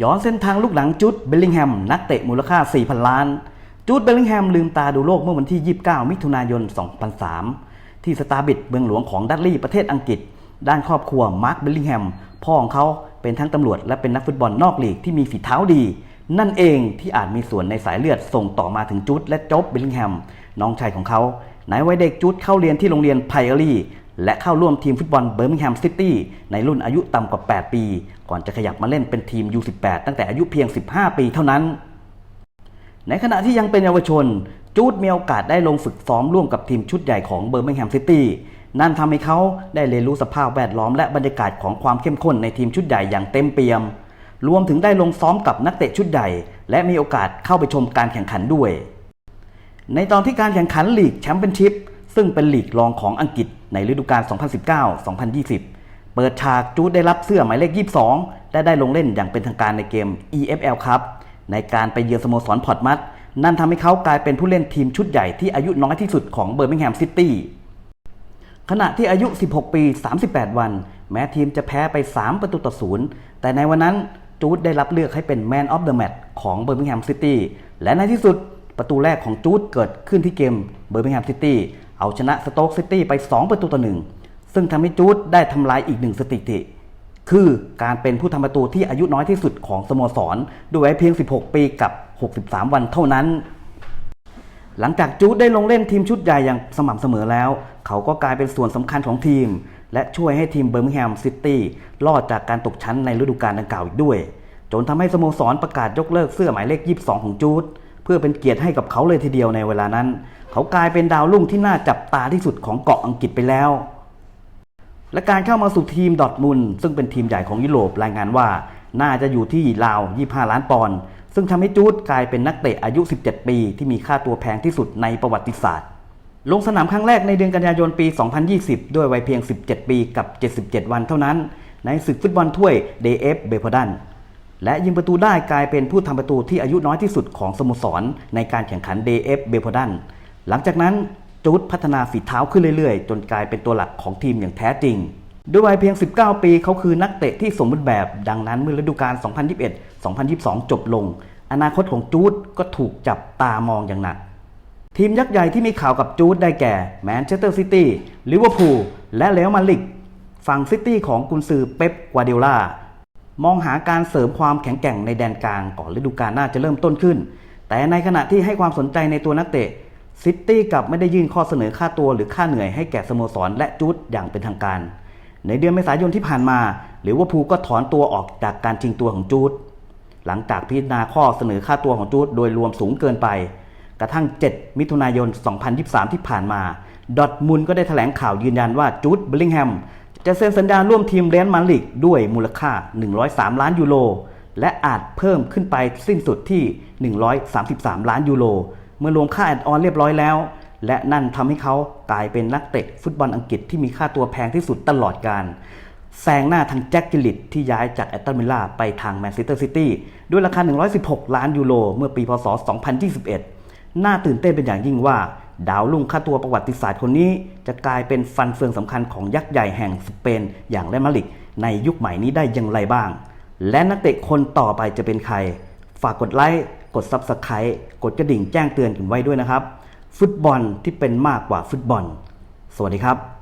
ย้อนเส้นทางลูกหลังจุดเบลลิงแฮมนักเตะมูลค่า 4,000 ล้าน จูดเบลลิงแฮมลืมตาดูโลกเมื่อวันที่ 29 มิถุนายน 2003 ที่สตาร์บิดเมืองหลวงของดัตลีย์ประเทศอังกฤษ ด้านครอบครัวมาร์คเบลลิงแฮมพ่อของเขาเป็นทั้งตำรวจและเป็นนักฟุตบอลนอกลีกที่มีฝีเท้าดี นั่นเองที่อาจมีส่วนในสายเลือดส่งต่อมาถึงจูดและจ๊อบเบลลิงแฮมน้องชายของเขาในวัยเด็กจูดเข้าเรียนที่โรงเรียนไพอรี่ และเข้าร่วมทีมฟุตบอลเบอร์มิงแฮมซิตี้ในรุ่นอายุต่ำกว่า 8 ปี ก่อนจะขยับมาเล่นเป็นทีม U18 ตั้งแต่อายุเพียง 15 ปีเท่านั้น ในขณะที่ยังเป็นเยาวชน จูดมีโอกาสได้ลงฝึกซ้อมร่วมกับทีมชุดใหญ่ของเบอร์มิงแฮมซิตี้นั่นทำให้เขาได้เรียนรู้สภาพแวดล้อมและบรรยากาศของความเข้มข้นในทีมชุดใหญ่อย่างเต็มเปี่ยม รวมถึงได้ลงซ้อมกับนักเตะชุดใหญ่ และมีโอกาสเข้าไปชมการแข่งขันด้วย ในตอนที่การแข่งขันลีกแชมเปี้ยนชิพซึ่งเป็นลีกรองของอังกฤษ ในฤดูกาล 2019-2020 เปิดฉากจูดได้รับเสื้อหมายเลข 22 และได้ลงเล่นอย่างเป็นทางการในเกม EFL ครับ ในการไปเยือนสโมสรพอร์ตมัตนั่นทำให้เขากลายเป็นผู้เล่นทีมชุดใหญ่ที่อายุน้อยที่สุดของเบอร์มิงแฮมซิตี้ขณะที่อายุ 16 ปี 38 วัน แม้ทีมจะแพ้ไป 3 ประตูต่อศูนย์แต่ในวันนั้นจูดได้รับเลือกให้เป็น Man of the Match ของเบอร์มิงแฮมซิตี้และในที่สุดประตูแรกของจูดเกิดขึ้นที่เกมเบอร์มิงแฮมซิตี้ เอาชนะสโต๊กซิตี้ไป 2 ประตูต่อหนึ่งซึ่งทำให้จูดได้ทำลายอีกหนึ่งสถิติ คือการเป็นผู้ทำประตูที่อายุน้อยที่สุดของสโมสร ด้วยวัยเพียง 16 ปีกับ 63 วันเท่านั้น หลังจากจูดได้ลงเล่นทีมชุดใหญ่อย่างสม่ำเสมอแล้ว เขาก็กลายเป็นส่วนสำคัญของทีม และช่วยให้ทีมเบอร์มิงแฮมซิตี้รอดจากการตกชั้นในฤดูกาลดังกล่าวอีกด้วย จนทำให้สโมสรประกาศยกเลิกเสื้อหมายเลข 22 ของจูด เพื่อเป็นเกียรติให้กับเขาเลยทีเดียวในเวลานั้น เขากลายเป็นดาวรุ่งที่น่าจับตาที่สุดของเกาะอังกฤษไปแล้ว และการเข้ามาสู่ทีมดอทมุนซึ่งเป็นทีมใหญ่ของยุโรปรายงานว่า น่าจะอยู่ที่ราว 25 ล้านปอนด์ซึ่งทำให้จูดกลายเป็นนักเตะอายุ 17 ปี ที่มีค่าตัวแพงที่สุดในประวัติศาสตร์ ลงสนามครั้งแรกในเดือนกันยายนปี 2020 ด้วยวัยเพียง 17 ปีกับ 77 วันเท่านั้น ในศึกฟุตบอลถ้วย DF เบพดัน และยิงประตูได้กลายเป็นผู้ทำประตูที่อายุน้อยที่สุดของสโมสร ในการแข่งขัน DF เบพดันหลังจากนั้นจูดพัฒนาฝีเท้าขึ้นเรื่อยๆ จนกลายเป็นตัวหลักของทีมอย่างแท้จริง ด้วยวัยเพียง 19 ปีเขาคือนักเตะที่สมบูรณ์แบบ ดังนั้นเมื่อฤดูกาล 2021-2022 จบลง อนาคตของจูดก็ถูกจับตามองอย่างหนัก ทีมยักษ์ใหญ่ที่มีข่าวกับจูดได้แก่แมนเชสเตอร์ซิตี้ลิเวอร์พูลและเรอัลมาดริดฝั่งซิตี้ของกุนซือเป๊ป กวาเดโอลา มองหาการเสริมความแข็งแกร่งในแดนกลางก่อนฤดูกาลหน้าจะเริ่มต้นขึ้น แต่ในขณะที่ให้ความสนใจในตัวนักเตะซิตี้กลับไม่ได้ยื่นข้อเสนอค่าตัวหรือค่าเหนื่อยให้แก่สโมสรและจูดอย่างเป็นทางการ ในเดือนเมษายนที่ผ่านมาลิเวอร์พูก็ถอนตัวออกจากการชิงตัวของจูดหลังจากพิจารณาข้อเสนอค่าตัวของจูดโดยรวมสูงเกินไป กระทั่ง 7 มิถุนายน 2023 ที่ผ่านมา ดอทมุนก็ได้แถลงข่าวยืนยันว่าจูดเบลลิงแฮม จะเซ็นสัญญาร่วมทีมเรอัลมาดริดด้วยมูลค่า 103 ล้านยูโร และอาจเพิ่มขึ้นไปสิ้นสุดที่ 133 ล้านยูโร เมื่อรวมค่าแอดออนเรียบร้อยแล้ว และนั่นทำให้เขากลายเป็นนักเตะฟุตบอลอังกฤษที่มีค่าตัวแพงที่สุดตลอดการแซงหน้าทางแจ็คกิลลิตที่ย้ายจากแอตตันวิลล่าไปทางแมนเชสเตอร์ซิตี้ด้วยราคา 116 ล้านยูโร เมื่อปีพศ 2021 น่าตื่นเต้นเป็นอย่างยิ่งว่า ดาวลุ่งค่าตัวประวัติศาสตร์คนนี้ จะกลายเป็นฟันเฟืองสำคัญของยักษ์ใหญ่แห่งสเปนอย่างเรอัลมาลิก ในยุคใหม่นี้ได้อย่างไรบ้าง และนักเตะคนต่อไปจะเป็นใคร ฝากกดไลค์ กด Subscribe กดกระดิ่งแจ้งเตือนกันไว้ด้วยนะครับ ฟุตบอลที่เป็นมากกว่าฟุตบอล สวัสดีครับ